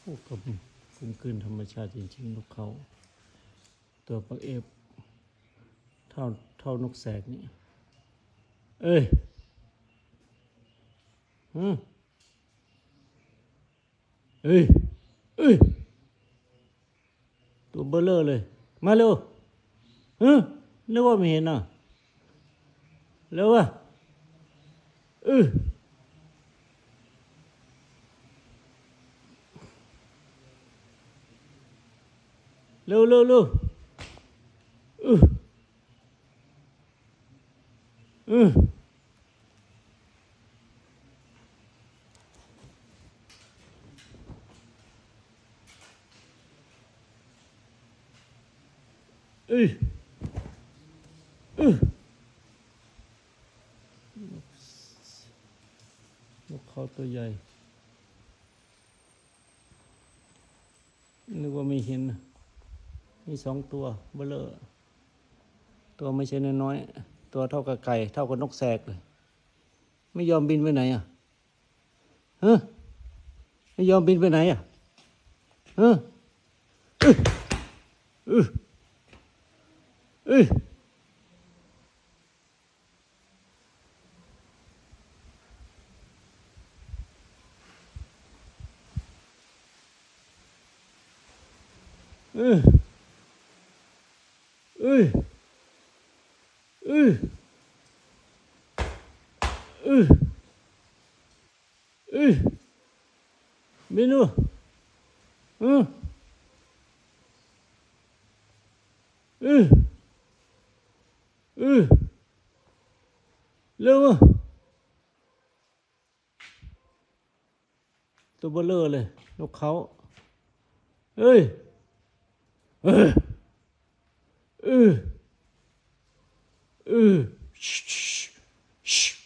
โอ้กลมกลมกลืนธรรมชาติจริงๆนกเขา ตัวปักเอฟเท่าเท่านกแสกนี่ เอ้ยฮึเอ้ยเอ้ย ตัวเบลเลอร์เลย มาเร็วฮึเรียกว่าไม่เห็นอะเร็วอะเออ เร็วเร็วเร็วออเออเอ้ยเออนกเขาตัวใหญ่นึกว่าไม่เห็นนะ มีสองตัวเบลอตัวไม่ใช่น้อยๆตัวเท่ากับไก่ เท่ากับนกแสกเลย ไม่ยอมบินไปไหนอะฮะไม่ยอมบินไปไหนอะฮะเออเออเออ ออเออเออเออเมนูเออเออเออเร็วอะตัวเบลเลอร์เลยนกเขาเอ้ยเออ เออเออชิชิ